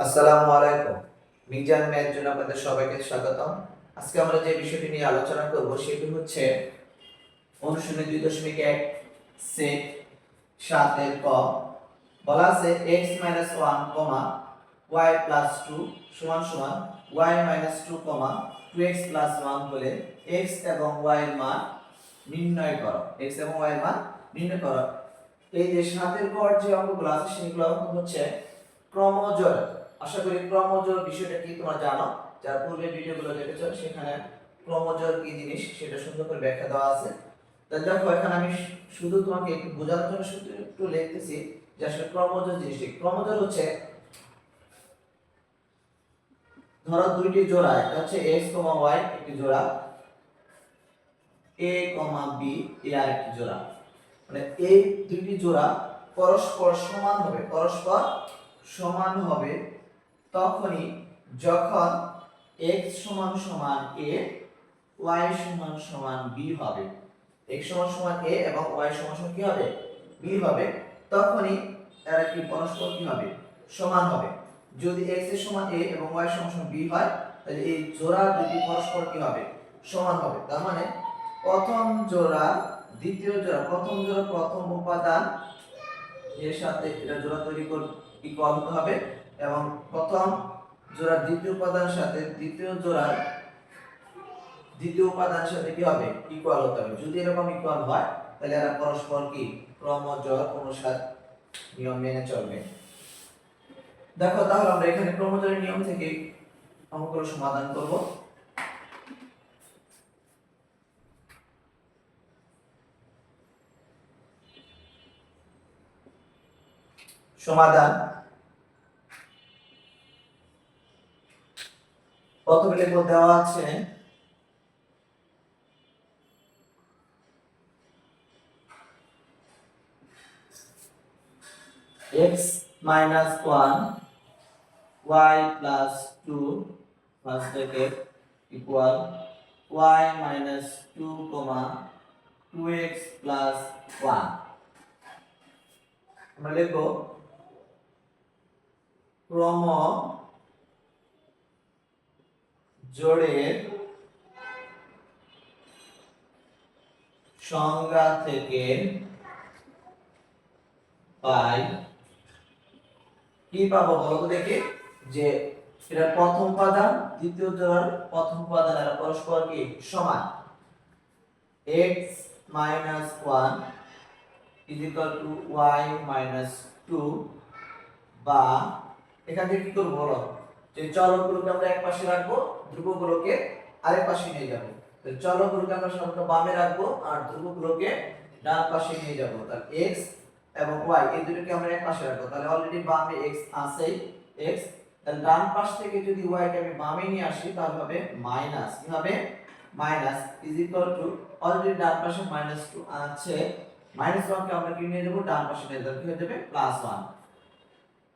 আসসালামু আলাইকুম। মিজান ম্যাথ জন্য আপনাদের সবাইকে স্বাগতম। আজকে আমরা যে বিষয়টি নিয়ে আলোচনা করব সেটি হচ্ছে অনুশীলনী দুই দশমিক এক সেট সাতের ক। বলা আছে x minus one comma y plus two সমান সমান y minus two comma two x plus one হলে এক্স এবং ওয়াই মান নির্ণয় করো। এক্স এবং ওয়াই মান নির্ণয় করো। এই যে সাতের পর যে অঙ্কগুলো আছে সেগুলো হচ্ছে ক্রমজোড় আশা করি ক্রমজোড় বিষয়টা কি তোমরা জানো? যার পূর্বে ভিডিওগুলো দেখেছ সেখানে ক্রমজোড় কি জিনিস সেটা সুন্দর করে ব্যাখ্যা দেওয়া আছে। তো দেখো এখানে আমি শুধু তোমাকে একটু বোঝানোর জন্য শুধু একটু লিখতেছি যে আসলে ক্রমজোড় জিনিসটি ক্রমজোড় হচ্ছে ধরো দুইটি জোড়া একটা হচ্ছে এক্স কমা ওয়াই একটি জোড়া a, বি এ আর একটি জোড়া। মানে এই দুইটি জোড়া পরস্পর সমান হবে পরস্পর সমান হবে তখনই যখন x সমান সমান a, y সমান সমান b হবে, x সমান সমান a এবং y সমান সমান কি হবে? b হবে, তখনই এরা কি পরস্পর কি হবে? সমান হবে। যদি x এর সমান a এবং y সমান সমান b হয়, তাহলে এই জোড়া দুটি পরস্পর কি হবে? সমান হবে। তার মানে প্রথম জোড়া, দ্বিতীয় জোড়া, প্রথম জোড়া প্রথম উপাদান এর সাথে এটা জোড়া তৈরি করতে হবে। এবং প্রথম জোড়া দ্বিতীয় উপাদানের সাথে দ্বিতীয় জোড়ার দ্বিতীয় উপাদানের সাথে কি হবে? ইকুয়াল হতে হবে। যদি এরকম ইকুয়াল হয়, তাহলে এরা পরস্পর কি? ক্রমজোড় অনুসার নিয়ম মেনে চলবে। দেখো, তাহলে আমরা এখানে ক্রমজোড়ের নিয়ম থেকে অঙ্কগুলো সমাধান করব। সমাধান। প্রথমে দেওয়া আছে x minus 1 y 2 first bracket equal y minus 2 comma 2x plus 1 আমরা লিখব ক্রম জোড়ের সংজ্ঞা থেকে পাই। কি পাবো বলো তো দেখি? যে এটা প্রথম উপাদান দ্বিতীয় জোড়ার প্রথম উপাদান এরা পরস্পর কি? সমান। X minus 1 is to y minus 2 বা এখান থেকে কি করব বলো? যে চলকগুলোকে আমরা এক পাশে রাখব ধ্রুবগুলোকে আরেক পাশে নিয়ে যাব। তো চলকগুলোকে আমরা সাধারণত বামে রাখব আর ধ্রুবগুলোকে ডান পাশে নিয়ে যাব। তাহলে x এবং y এই দুটোকে আমরা এক পাশে রাখব। তাহলে অলরেডি বামে x আছেই x তাহলে ডান পাশ থেকে যদি y আমি বামে নিয়ে আসি, তাহলে হবে মাইনাস কি হবে? Minus is equal to already ডান পাশে মাইনাস টু আছে। মাইনাস ওয়ান আমরা কি নিয়ে যাব ডান পাশে নিয়ে যাব কি হয়ে যাবে? প্লাস ওয়ান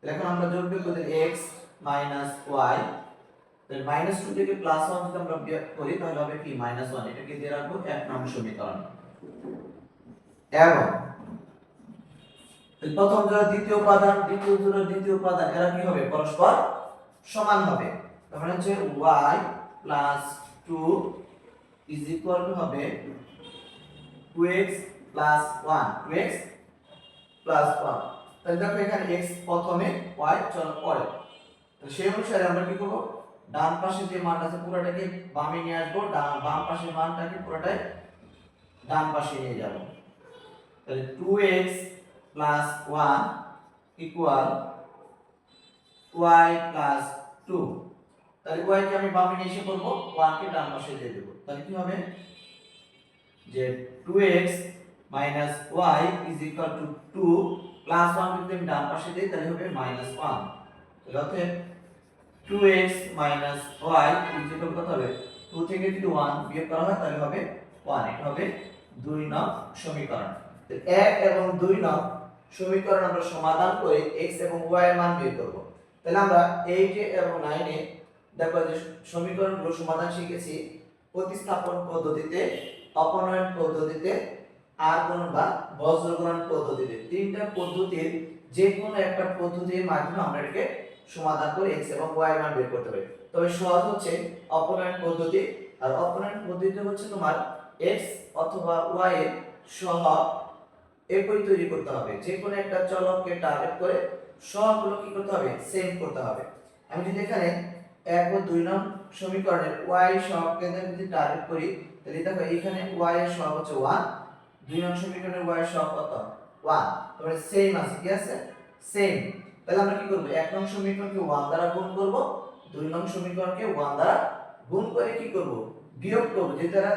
এখন আমরা যোগ বিয়োগ করি x মাইনাস y তাহলে মাইনাস টু থেকে প্লাস ওয়ান যদি আমরা বিয়োগ করি, তাহলে হবে কি? মাইনাস ওয়ান এটাকে দিয়ে রাখব, এক নম্বর সমীকরণ। এবং প্রথম জোড়া দ্বিতীয় উপাদান, দ্বিতীয় জোড়া দ্বিতীয় উপাদান, এরা কি হবে? পরস্পর সমান হবে। তার মানে হচ্ছে y plus two is equal to হবে 2x প্লাস 1 2x প্লাস 1 তাহলে দেখো এখানে x প্রথমে, y চল পরে। তো সেই অনুসারে আমরা কি করব? ডান পাশে যে মানটা আছে, পুরোটাকে বামে নিয়ে আসব, ডান, বাম পাশের মানটাকে পুরোটাই ডান পাশে নিয়ে যাব। তাহলে two x plus one equal y plus two তাহলে ওয়াইকে আমি বামে নিয়ে এসে করব ওয়ানকে ডান পাশে দিয়ে দেবো। তাহলে কি হবে? যে two x minus y is equal to two plus one যদি আমি ডান পাশে দিই, তাহলে হবে মাইনাস ওয়ান অতএব 2x মাইনাস y ইকুয়াল কত হবে? 2 থেকে যদি 1 বিয়োগ করা হয়, তাহলে হবে 1 এটা হবে 2 নং সমীকরণ। তো 1 এবং 2 নং সমীকরণ আমরা সমাধান করে x এবং y এর মান বের করব। তাহলে আমরা 8 এবং 9 এ দেখো যে সমীকরণগুলো সমাধান শিখেছি। প্রতিস্থাপন পদ্ধতিতে, অপনয়ন পদ্ধতিতে আর গুণন বা বজ্র গুণন পদ্ধতিতে। তিনটা পদ্ধতির যে কোনো একটা পদ্ধতির মাধ্যমে আমরা এটাকে সমাধান করে x এবং ওয়াই মান বের করতে পারি। তবে সহজ হচ্ছে অপনয়ন পদ্ধতি। আর অপনয়ন পদ্ধতি হচ্ছে তোমার x অথবা y এর সহগ একই তৈরি করতে হবে। যে কোনো একটা চলককে টার্গেট করে সহগগুলো কি করতে হবে? সেম করতে হবে। আমি যদি এখানে এক ও দুই নং সমীকরণের y সহগকে যদি টার্গেট করি, তাহলে দেখো এখানে ওয়াই এর সহগ হচ্ছে 1 দুই নং সমীকরণের y এর সহগ কত? 1 তাহলে সেম আছে, কি আছে? সেম তাহলে আমরা কি করব? এক নং সমীকরণকে 1 দ্বারা গুণ করব, দুই নং সমীকরণকে 1 দ্বারা গুণ করে কি করব? বিয়োগ করব যে দ্বারা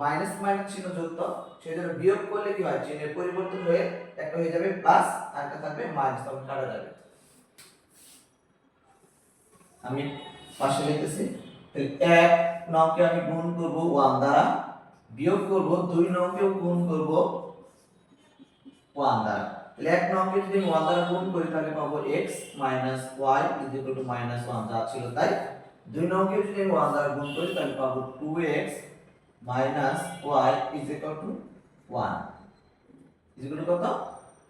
মাইনাস মাইনাস চিহ্ন যুক্ত সেই জন্য বিয়োগ করলে কি হয়? চিহ্নের পরিবর্তন হয়ে একটা হয়ে যাবে প্লাস একটা থাকবে মাইনাস তখন কাটা যাবে। আমি পাশে লিখতেছি তাহলে এক নংকে আমি গুণ করব 1 দ্বারা, বিয়োগ করব, দুই নংকেও গুণ করব 1 দ্বারা। তাহলে এক যদি 1 দ্বারা গুণ করি, তাহলে পাবো x y মাইনাস 1 যা ছিল তাই। দুই নংকে যদি 1 দ্বারা গুণ করি, তাহলে পাবো 2x minus y is two 1 is equal to কত?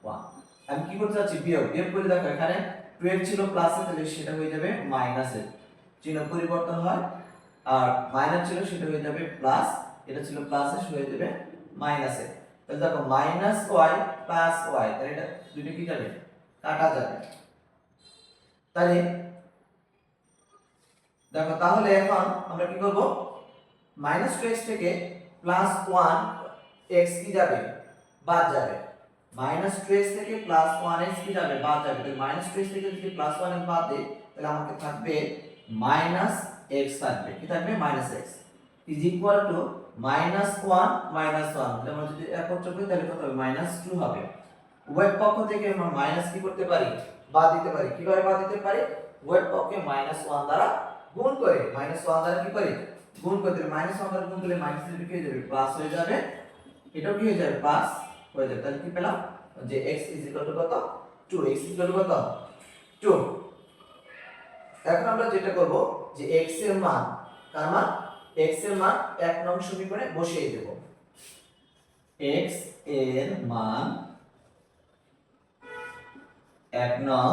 1 আমি কি করতে যাচ্ছি? বিয়োগ। বিয়োগ করে দেখো, এখানে 2x ছিল প্লাসে তাহলে সেটা হয়ে যাবে মাইনাসে চিহ্ন পরিবর্তন হয়, আর মাইনাস ছিল, সেটা হয়ে যাবে প্লাস এটা ছিল প্লাসে হয়ে যাবে মাইনাসে তাহলে দেখো মাইনাস ওয়াই প্লাস ওয়াই তাহলে এটা দুটো কি যাবে? কাটা যাবে। তাহলে দেখো তাহলে এখন আমরা কি করব? মাইনাস টু এক্স থেকে প্লাস ওয়ান এক্স কি যাবে? বাদ যাবে। মাইনাস টু এক্স থেকে প্লাস ওয়ান এক্স কি যাবে? বাদ যাবে। তাহলে মাইনাস টু এক্স থেকে যদি প্লাস ওয়ান এক্স বাদ দিই, তাহলে আমাকে থাকবে মাইনাস এক্স থাকবে। কি থাকবে? Minus x is equal to minus one minus one. আমরা যদি একত্র করি, তাহলে কত হবে? মাইনাস টু হবে। উভয় পক্ষ থেকে আমরা মাইনাস কি করতে পারি? বাদ দিতে পারি। কীভাবে বাদ দিতে পারি? উভয় পক্ষে মাইনাস ওয়ান দ্বারা গুণ করে। মাইনাস ওয়ান দ্বারা কি করে? গুণ করতে মাইনাস ওয়ান দ্বারা গুণ করলে মাইনাস থ্রি কি হয়ে যাবে। প্লাস হয়ে যাবে। এটাও কি হয়ে যাবে? প্লাস হয়ে যাবে। তাহলে কি পেলাম? যে x ইজ ইকুয়াল টু কত? 2 x ইজ ইকুয়াল টু কত? 2 এখন আমরা যেটা করব, যে x এর মান, তার মান x এর মান এক নং সমীকরণে বসিয়ে দেব। X এর মান এক নং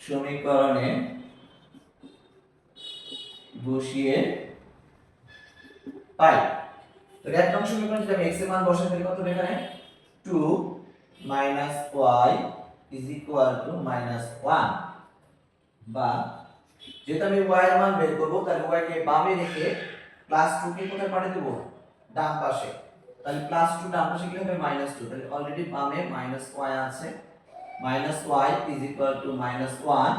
সমীকরণে বসিয়ে পাই। তো এক নং সমীকরণে যদি আমি x এর মান বসাই, তাহলে কত এখানে? 2 minus y is equal to minus 1 বা যেহেতু আমি y এর মান বের করব, তাহলে y কে বামে রেখে প্লাস 2 কে কোথায় পাঠিয়ে দেব? ডান পাশে। তাহলে প্লাস 2 ডান পাশে কি হবে মাইনাস 2 তাহলে অলরেডি বামে মাইনাস y আছে। Minus y is equal to minus 1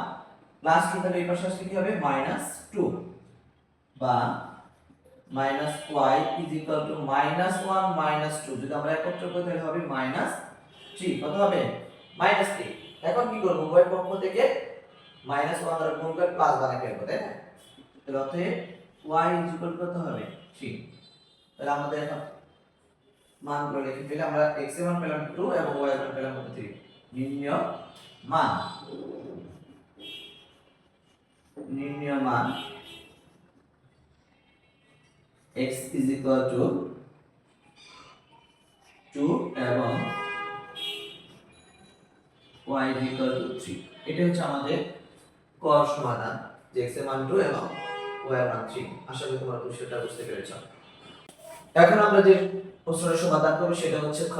plus 2 তাহলে এই পাশে আসলে কি হবে? মাইনাস 2 বা minus y is equal to minus one minus two যদি আমরা একত্র করি, তাহলে হবে মাইনাস থ্রি কত হবে? মাইনাস থ্রি এখন কি করব? উভয় পক্ষ থেকে মাইনাস ওয়ান দ্বারা গুণ করে প্লাস বানাই ফেলব তাই না? তাহলে অতএব ওয়াই ইকুয়াল কত হবে? থ্রি। তাহলে আমাদের এখন মানগুলো লিখে ফেলে আমরা এক্সের মান পেলাম টু এবং ওয়াই এর মান পেলাম কত থ্রি নির্ণয় মান। নির্ণয় মান x is equal to 2 এবং y is equal to 3 এটা হচ্ছে আমাদের ক সমাধান যে x এর মান 2 এবং y এর মান 3 আশা করি তোমরা বুঝতে এখন আমরা যে সমাধান সেটা হচ্ছে খ।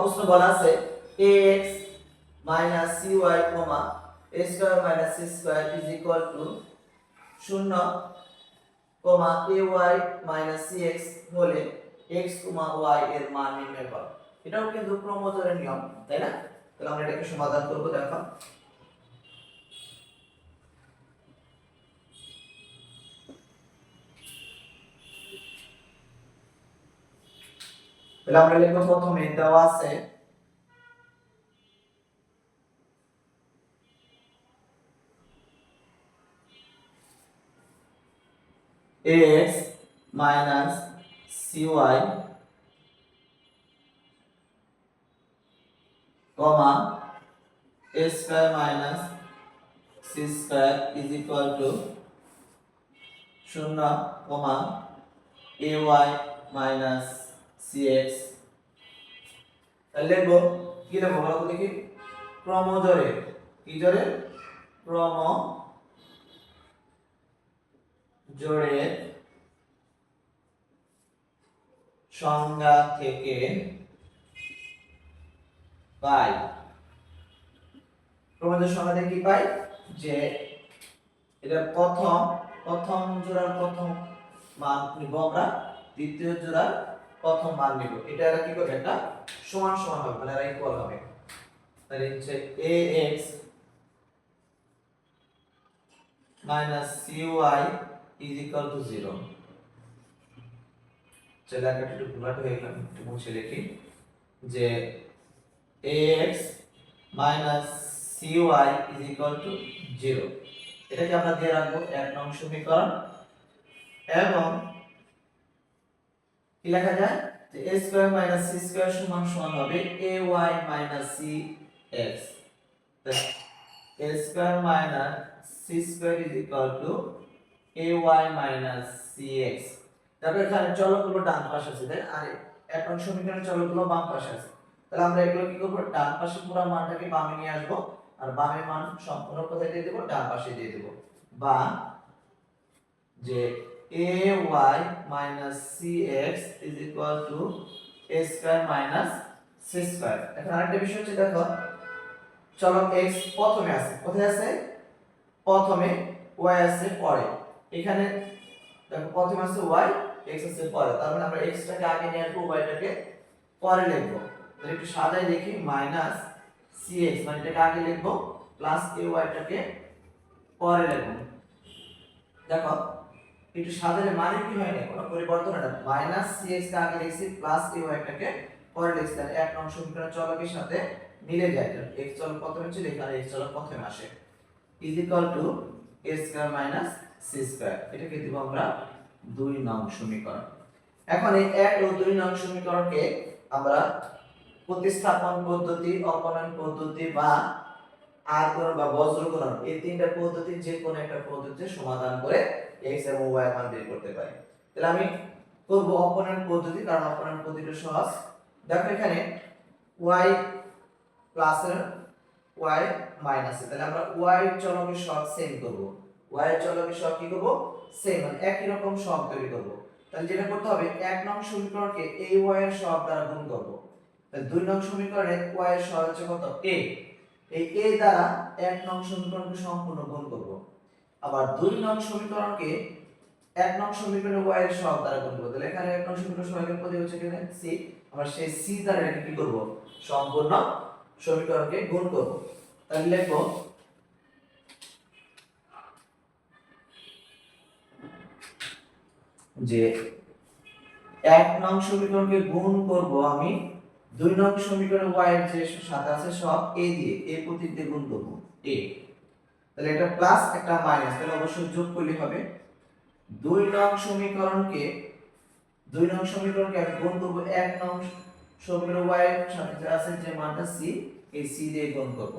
প্রশ্ন বলা আছে cy, a square minus c square is equal to শূন্য comma a y minus c x হলে এক্স কমা ওয়াই এর মান নির্ণয় করো। এটাও কিন্তু ক্রমজোরের নিয়ম তাই না? তাহলে আমরা এটাকে সমাধান করব দেখো। তাহলে আমরা লিখব প্রথমে দেওয়া আছে x minus cy comma a square minus c square is equal to শূন্য কমা a y minus x. তাহলে লিখব, কি লিখব বলো তো দেখি? ক্রমজোরে কি জোরে ক্রম জোরে সংজ্ঞা থেকে পাই। ক্রমজোর সংজ্ঞা থেকে কি পাই? যে এটা প্রথম প্রথম জোড়ার প্রথম মান নিব আমরা, দ্বিতীয় জোড়ার প্রথম মান নিব। এটা এরা কি করবে? এটা সমান সমান হবে মানে এরা ইকুয়াল হবে। তাহলে হচ্ছে a x minus c y is equal to zero চলে একটা একটু ভুলাট হয়ে গেলাম, একটু মুছে লিখি যে a x minus c y is equal to zero এটাকে আমরা দিয়ে রাখব এক নং সমীকরণ। এবং কি লেখা যায়? যে a square minus c square সমান সমান হবে ay minus c x a square minus c square is equal to ay minus cx তারপর এখানে চলকগুলো ডান পাশে আছে তাই আর এক নং সমীকরণের চলকগুলো বাম পাশে আছে। তাহলে আমরা এগুলো কি করব? ডান পাশে পুরো মানটাকে বামে নিয়ে আসব, আর বামের মান সম্পূর্ণ কোথায় দিয়ে দেবো? ডান পাশে দিয়ে দেবো। বা যে a y minus cx is equal to a square minus c square এখন আরেকটা বিষয় হচ্ছে, দেখো, চলো x প্রথমে আছে কোথায় আছে প্রথমে y আছে পরে। এখানে, দেখো, প্রথমে আছে y, x আছে পরে। তার মানে আমরা x টাকে আগে নিয়ে আসব, y টাকে পরে লিখব। তাহলে একটু সাজাই দেখি মাইনাস cx মানে এটাকে আগে লিখব প্লাস ay টাকে পরে লিখব। দেখো একটু সাজালে মানে কি হয় না? কোনো পরিবর্তন না। মাইনাস cx কে আগে লিখছি প্লাস ay টাকে পরে লিখছি। তাহলে এক নং সমীকরণ চলকের সাথে মিলে যায়। কারণ x চলক প্রথমে ছিল এখানে x চলক প্রথমে আসে। Is equal to a square minus c square এটাকে দিব আমরা দুই নং সমীকরণ। এখন এই এক ও দুই নং সমীকরণকে আমরা প্রতিস্থাপন পদ্ধতি, অপনয়ন পদ্ধতি বা আর কোন বা বজ্র বজ্রকরণ এই তিনটা পদ্ধতি যে কোনো একটা পদ্ধতিতে সমাধান করে x এবং y এর মান বের করতে পারি। তাহলে আমি করব অপনয়ন পদ্ধতি, কারণ অপনয়ন পদ্ধতিটা সহজ। দেখো এখানে y প্লাস এর y মাইনাস তাহলে আমরা y চলকের সব সেম করব। y এর চলকের সহগ কি করব? সেম মানে একই রকম সহগ তৈরি করব। তাহলে যেটা করতে হবে, এক নং সমীকরণকে এই y এর সহগ দ্বারা গুণ করব। তাহলে দুই নং সমীকরণে y এর সহগ হচ্ছে কত? a এই a দ্বারা এক নং সমীকরণকে সম্পূর্ণ গুণ করব। আবার দুই নং সমীকরণকে এক নং সমীকরণে y এর সহগ দ্বারা গুণ করব। তাহলে এখানে এক নং সমীকরণ সহগের পদে হচ্ছে কি c আমরা সেই c দ্বারা এটাকে কি করব? সম্পূর্ণ সমীকরণকে গুণ করব। তাহলে লিখব যে এক নং সমীকরণকে গুণ করব আমি দুই নং সমীকরণে y এর যে সাথে আছে, সব a দিয়ে a প্রতীক দিয়ে গুণ করব। a তাহলে একটা প্লাস একটা মাইনাস তাহলে অবশ্যই যোগ করলে হবে। দুই নং সমীকরণকে, দুই নং সমীকরণকে আমি গুণ করব। এক নং সমীকরণ y এর সাথে যে আছে, যে মানটা c, এই c দিয়ে গুণ করব।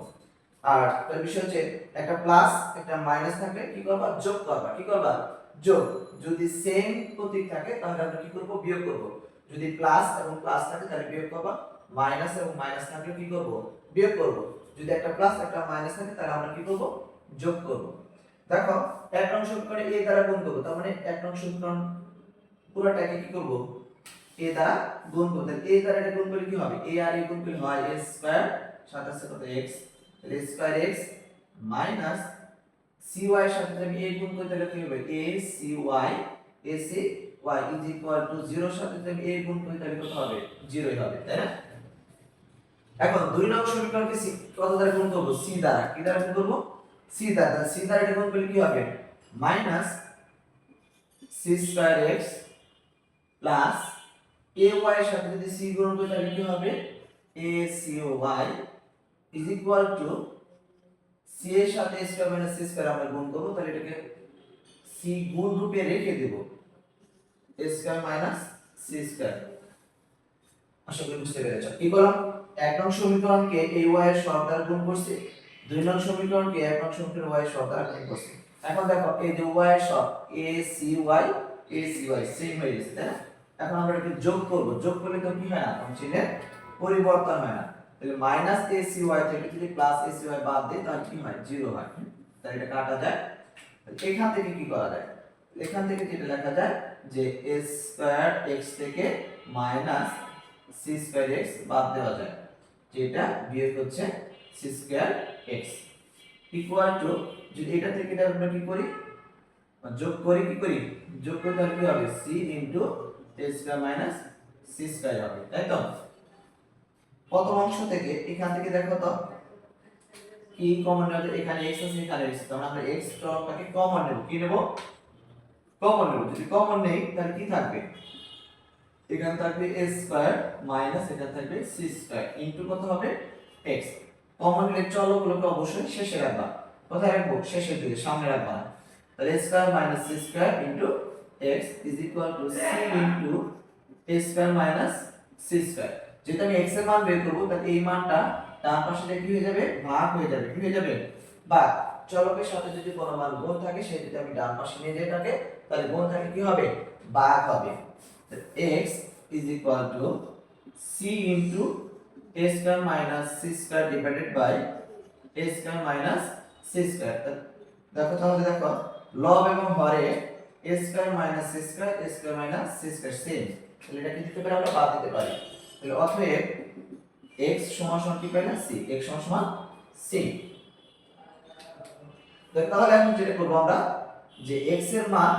আর তার বিষয় হচ্ছে, একটা প্লাস একটা মাইনাস থাকলে কি করবা? যোগ করবা। কি করবা? যোগ। যদি সেম প্রতীক থাকে, তাহলে আমরা কি করব? বিয়োগ করব। যদি প্লাস এবং প্লাস থাকে, তাহলে বিয়োগ করবা। মাইনাস এবং মাইনাস থাকলে কি করব? বিয়োগ করব। যদি একটা প্লাস একটা মাইনাস থাকে, তাহলে আমরা কি করব? যোগ করব। দেখো, এক নং সমীকরণে এ দ্বারা গুণ করব, তার মানে এক নং সমীকরণ পুরোটাকে কি করব? এ দ্বারা গুণ করব। তাহলে এ দ্বারা এটা গুণ করলে কি হবে? এ আর a গুণ করলে হয় a স্কয়ার আছে কত? X তাহলে স্কয়ার x মাইনাস cy এর সাথে আমি a গুণ করি, তাহলে কি হবে? A c y a c y is equal to 0 সাথে যদি a গুণ করি তাহলে কত হবে? 0 হবে, তাই না? এখন দুই নং সমীকরণকে কত দ্বারা গুণ করব? c দ্বারা। কি দ্বারা গুণ করব? c দ্বারা। c দ্বারা এটা গুণ করলে কি হবে? Minus c square x plus a y এর সাথে যদি c গুণ করি, তাহলে কি হবে? a c y is equal to c এর সাথে a square minus c square আমরা গুণ করব, তাহলে এটাকে c গুণ রূপে রেখে দেব। বুঝতে পেরেছ। কি করলাম এক নং সমীকরণকে এই y এর সহগ দ্বারা গুণ এখন আমরা যোগ করব। যোগ করলে তো কি হয় না? চিহ্নের পরিবর্তন হয় না। মাইনাস এ সি ওয়াই থেকে যদি প্লাস এ সি ওয়াই বাদ দিই, তাহলে কি হয়? জিরো হয়। তাহলে এটা কাটা যায়। এখান থেকে কি করা যায়? এখান থেকে যেটা লেখা যায় যে এ স্কয়ার এক্স থেকে মাইনাস সি স্কয়ার এক্স বাদ দেওয়া যায়, যেটা বিয়োগ হচ্ছে c square x. Equal to যদি এটা থেকে এটা আমরা কি করি? যোগ করি, কি করি? যোগ করতে কি হবে? C into a square minus c square হবে, তাই তো? প্রথম অংশ থেকে, এখান থেকে দেখো তো, কি কমন নেওয়া এখানে x আছে, এখানে x তাহলে আমরা x টর্মটাকে কমন নেব, কি নেব? কমন নেব যদি কমন নেই, তাহলে কি থাকবে? এখানে থাকবে a স্কয়ার মাইনাস এখানে থাকবে c স্কয়ার ইনটু কত হবে? X. কমন নিলে চলগুলোকে অবশ্যই শেষে রাখবা। কোথায় রাখব? শেষের দিকে, সামনে রাখবা। তাহলে a square minus c square into x is equal to c into a square minus c square যেটা আমি x এর মান বের করব, তাহলে এই মানটা ডান পাশে কি হয়ে যাবে? ভাগ হয়ে যাবে। কি হয়ে যাবে? বা চলকের সাথে যদি কোনো মান গুণ থাকে, সেটা যদি আমি ডান পাশে নিয়ে যাই থাকে তাহলে থাকে কি হবে ভাগ হবে x to c into a square minus c square divided by a square minus c square দেখো তাহলে দেখো লব এবং হরে minus c square a square minus c square same তাহলে এটা কি দিতে পারি আমরা বাদ দিতে পারি তাহলে অতএব x সমান সমান কি c x সমান সমান c তাহলে এখন যেটা করব আমরা যে x এর মান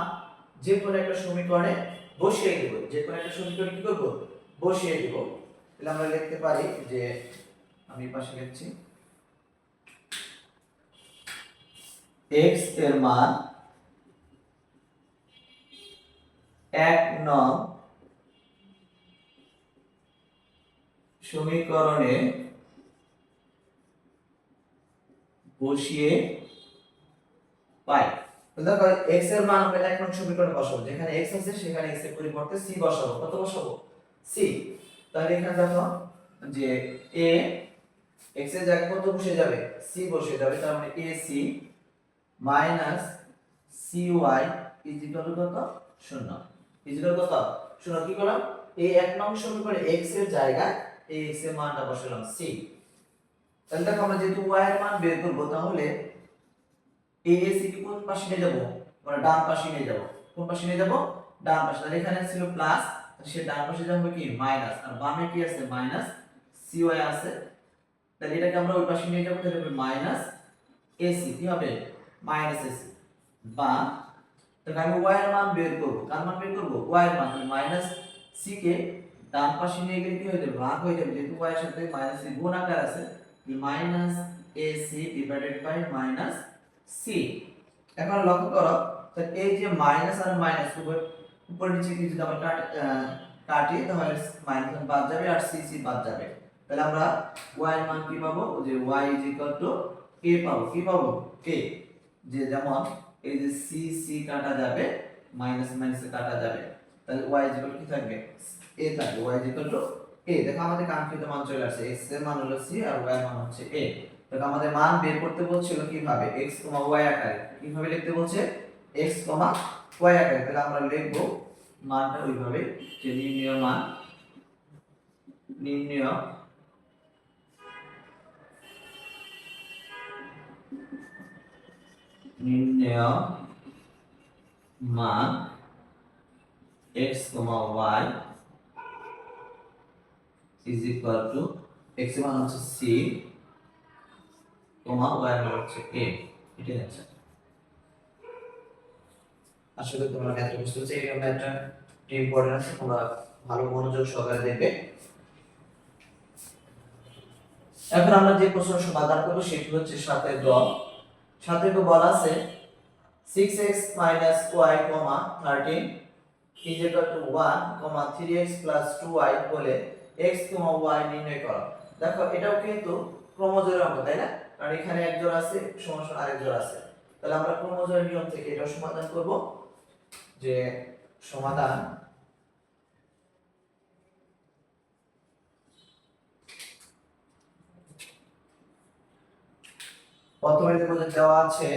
যে কোনো একটা সমীকরণে বসিয়ে দেব। যে কোনো একটা সমীকরণ কি করব? বসিয়ে দেব। তাহলে আমরা লিখতে পারি যে, আমি পাশে লিখছি, x এর মান এক নং সমীকরণে বসিয়ে পাই। দেখো x এর মান আমরা এক নং সমীকরণে বসাবো, যেখানে x আছে সেখানে x এর পরিবর্তে c বসাবো। কত বসাবো? c তাহলে এখানে দেখো যে a, x এর জায়গায় কত বসে যাবে? c বসে যাবে, তার মানে ac minus cy is equal কত? শূন্য। ইজ ইকুয়াল কত? শূন্য। কি করলাম? এই এক নং সমীকরণে x এর জায়গায় এই x এর মানটা বসালাম, c তাহলে দেখো আমরা যেহেতু y এর মান বের করব, তাহলে এএসি কি কোন পাশে নিয়ে যাব? মানে ডান পাশে নিয়ে যাব। কোন পাশে নিয়ে যাব? ডান পাশে। তাহলে এখানে ছিল প্লাস সে ডান পাশে যাবে কি? মাইনাস আর বামে কি আছে? মাইনাস সিওয়াই আছে। তাহলে এটাকে আমরা ওই পাশে নিয়ে যাব, তাহলে হবে মাইনাস এসি কি হবে? মাইনাস এসি বা তাহলে আমি ওয়াই এর মান বের করব। কার মান বের করব? ওয়াই এর মান। মাইনাস সি কে ডান পাশে নিয়ে গেলে কি হয়ে যাবে? ভাগ হয়ে যাবে। যেহেতু ওয়াই এর সাথে মাইনাস সি গুণ আকার আছে minus a c divided by minus c এখন লক্ষ্য করো, তো এই যে মাইনাস আর মাইনাস উপর উপর নিচে যদি আমরা কাটি তাহলে মাইনাস বাদ যাবে আর সি সি বাদ যাবে। তাহলে আমরা y এর মান কি পাবো? যে y a পাবো। কি পাবো? A যে যেমন এই যে সি সি কাটা যাবে মাইনাস মাইনাস কাটা যাবে। তাহলে y ইজ কি থাকবে? A থাকবে। y টু a দেখো আমাদের কাঙ্ক্ষিত মান চলে আসছে। X এর মান হলো c আর y এর মান হচ্ছে a দেখো আমাদের মান বের করতে বলছিল কীভাবে? x y আকারে। কীভাবে লিখতে বলছে? x y আকারে। তাহলে আমরা লিখব মানটা ওইভাবে যে নির্ণয় মান, নির্ণয় নির্ণয় মান x y is equal to, x মান হচ্ছে c y এর হচ্ছে a, এটাই আছে আসলে তোমরা ম্যাথটা বুঝতে পারছ, এই ম্যাথটা ইম্পর্টেন্ট আছে, তোমরা ভালো মনোযোগ সহকারে দেখবে। এখন আমরা যে প্রশ্ন সমাধান করব, সেটি হচ্ছে সাতের গ। সাতের গ বলা আছে six x minus y comma thirteen is equal to one comma three x plus two y বলে এক্স কমা ওয়াই নির্ণয় করো। দেখো, এটাও কিন্তু ক্রমজোড়ের অঙ্ক, তাই না? কারণ এখানে এক জোড় আছে, সমান সমস্যা আরেক জোড় আছে। তাহলে আমরা ক্রমজোড়ের নিয়ম থেকে এটা সমাধান করব? যে সমাধান প্রথমে যে দেওয়া আছে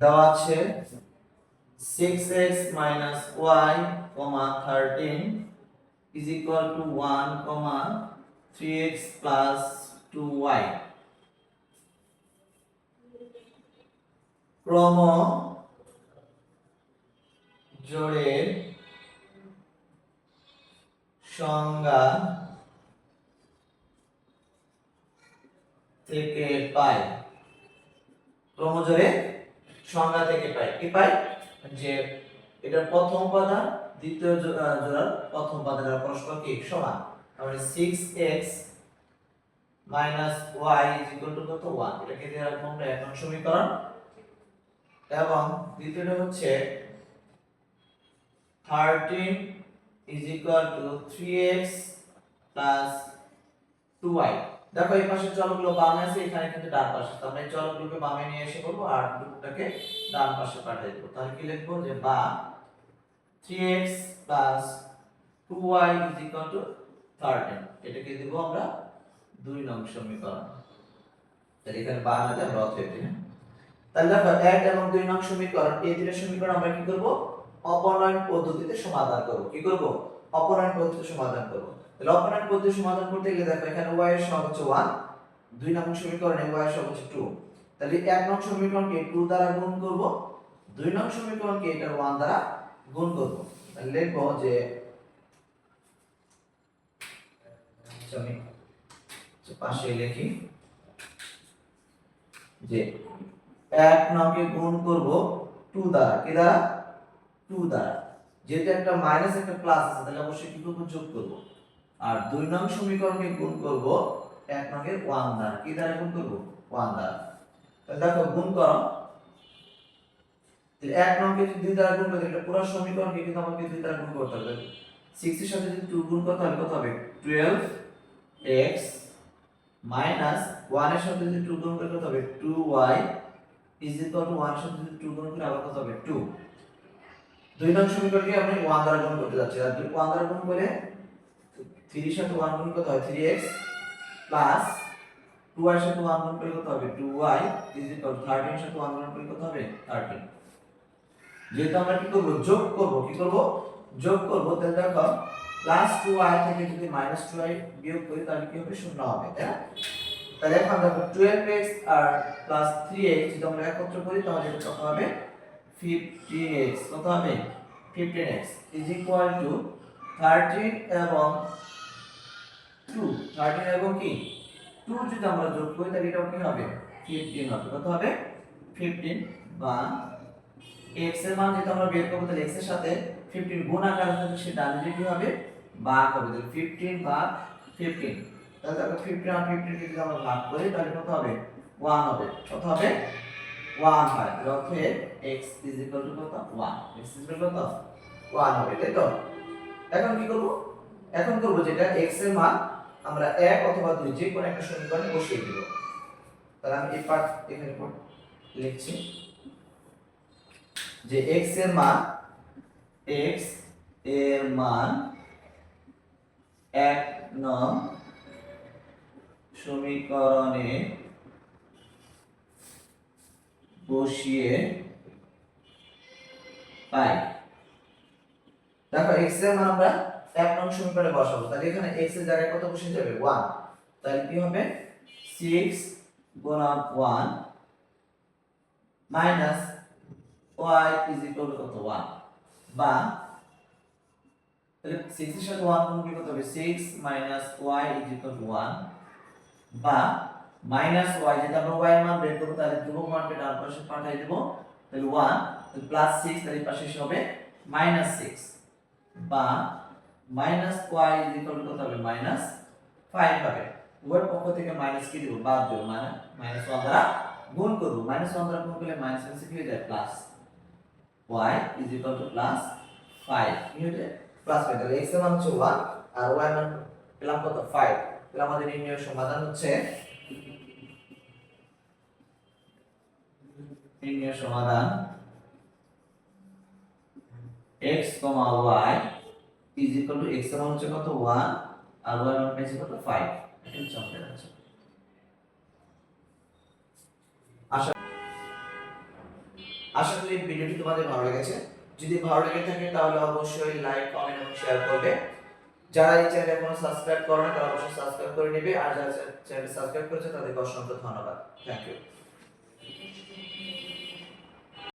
দেওয়া আছে 6x minus y, comma 13 is equal to 1 comma 3x plus 2y ক্রম জোড়ের সংজ্ঞা থেকে পাই। ক্রমজোরে সংজ্ঞা থেকে পাই। কি পাই? যে এটা প্রথম উপাদান দ্বিতীয় জোড়ার প্রথম উপাদানের পরস্পর কি? সমান। তাহলে 6x minus y equal to কত? 1 এটাকে দিয়ে রাখব আমরা এক নং সমীকরণ। এবং দ্বিতীয়টা হচ্ছে 13 is equal two 3x plus 2y দেখো এই পাশে চলকগুলো বামে আছে, এখানে কিন্তু ডান পাশে। তো আমরা এই চলকগুলোকে বামে নিয়ে এসে করব আর দুটোটাকে ডান পাশে পাঠিয়ে দেবো। তাহলে কি লিখব? যে বা 3x plus 2y is equal two 13 এটাকে দেব আমরা দুই নং সমীকরণ। তাহলে এখানে বা নাতে আমরা অতএব হ্যাঁ? তাহলে দেখো, এক এবং দুই নং সমীকরণ, এই দুটো সমীকরণ আমরা কি করব? অপনয়ন পদ্ধতিতে সমাধান করব। কি করব? অপনয়ন পদ্ধতিতে সমাধান করব। তাহলে অপনয়ন পদ্ধতি সমাধান করতে গেলে দেখো, এখানে y এর সহগ হচ্ছে 1 দুই নং সমীকরণে y এর সহগ হচ্ছে 2 তাহলে এক নং সমীকরণকে 2 দ্বারা গুণ করব। দুই নং সমীকরণকে এটার 1 দ্বারা গুণ করব। লিখব যে আচ্ছা, আচ্ছা, পাশে লিখি যে এক নংকে গুণ করব 2 দ্বারা। কি দ্বারা? 2 দ্বারা। যেহেতু একটা মাইনাস একটা প্লাস আছে তাহলে অবশ্যই কি করব? যোগ করব। আর দুই নং সমীকরণকে গুণ করব এক নংয়ের 1 দ্বারা। কি দ্বারা গুণ করব? ওয়ান দ্বারা। তাহলে দেখো গুণ করো। এক নংকে যদি দুই দ্বারা গুণ করতে পুরো সমীকরণকে কিন্তু আমাকে দুই দ্বারা গুণ করতে হবে। 6 এর সাথে যদি 2 গুণ করতে হবে, কত হবে? 12x মাইনাস 1 এর সাথে যদি 2 গুণ করতে কত হবে? 2y ইজ ইকুয়াল টু 1 এর সাথে যদি 2 গুণ করে আবার কত হবে? 2 দুই নং সমীকরণকে আমি 1 দ্বারা গুণ করতে যাচ্ছি। আর 1 দ্বারা গুণ করে 3 এর সাথে 1 গুণ করতে হয় 3x প্লাস 2 এর সাথে 1 গুণ করে কত হবে? 2y ইজ ইকুয়াল টু 13 এর সাথে 1 গুণ করে কত হবে? 13 যেহেতু আমরা কি করব? যোগ করব। কি করব? যোগ করব। তাহলে দেখো প্লাস টু আই থেকে যদি মাইনাস 2y বিয়োগ করি, তাহলে কি হবে? শূন্য হবে, তাই না? তাহলে এখন দেখো 12x আর প্লাস 3x যদি আমরা একত্র করি, তাহলে এটা কত হবে? 15x কত হবে? 15x ইজ ইকুয়াল টু 13 এবং 2 13 এবং কি? 2 যদি আমরা যোগ করি, তাহলে এটাও কি হবে? 15 হবে। কত হবে? 15 বা x এর মান যেটা আমরা বের করব, তাহলে x এর সাথে 15 গুণ আকারে থাকলে সে ডান দিকে কি হবে? ভাগ হবে তাহলে 15 ভাগ 15 তাহলে দেখো 15 আর 15 কে যদি আমরা ভাগ করি, তাহলে কত হবে? 1 হবে। কত হবে? 1 হয়। তাহলে অতএব x কত? 1 x কত? 1 হবে, তাই তো? এখন কি করব? এখন করব যেটা x এর মান আমরা 1 অথবা 2 যে কোনো একটা সমীকরণে বসিয়ে দেব। তাহলে আমি এই পার্ট এখানে লিখছি। যে x এর মান, x এর মান এক নং সমীকরণে বসিয়ে পাই। দেখো x এর মান আমরা এক নং সমীকরণে বসাবো। তাহলে এখানে x এর জায়গায় কত বসে যাবে? 1 তাহলে কি হবে? 6 গুণন 1 মাইনাস is equal to কত 1 বা তাহলে 6 এর সাথে 1 গুণ করলে কত হবে? 6 মাইনাস is equal to 1 বা মাইনাস y যেটা আমরা এর মান বের করব, তাহলে ধ্রুবক মানকে ডান পাশে পাঠিয়ে দেব। তাহলে 1 তাহলে প্লাস 6 তাহলে পাশে হবে মাইনাস 6 বা মাইনাস is equal to কত হবে? মাইনাস 5 হবে। উভয় পক্ষ থেকে মাইনাস কি দেব? বাদ দেব। মাইনাস 1 দ্বারা গুণ করব। মাইনাস 1 দ্বারা গুণ করলে মাইনাস হয়ে যায় প্লাস equal to plus 5 কি হয়ে যায় প্লাস 5 তাহলে x এর মান হচ্ছে 1 আর এর মান পেলাম কত? 5 তাহলে আমাদের নির্ণয়ের সমাধান হচ্ছে নির্ণয়ের সমাধান x y is equal to x এর মান হচ্ছে কত? 1 আর y এর মান পেয়েছি কত? 5 এটা হচ্ছে আমাদের আছে আশা আশা করি ভিডিওটি তোমাদের ভালো লেগেছে। যদি ভালো লেগে থাকে, তাহলে অবশ্যই লাইক কমেন্ট এবং শেয়ার করবে। যারা এই চ্যানেল এখনও সাবস্ক্রাইব করো না, তারা অবশ্যই সাবস্ক্রাইব করে নেবে। আর যারা চ্যানেল সাবস্ক্রাইব করেছে, তাদেরকে অসংখ্য ধন্যবাদ। Thank you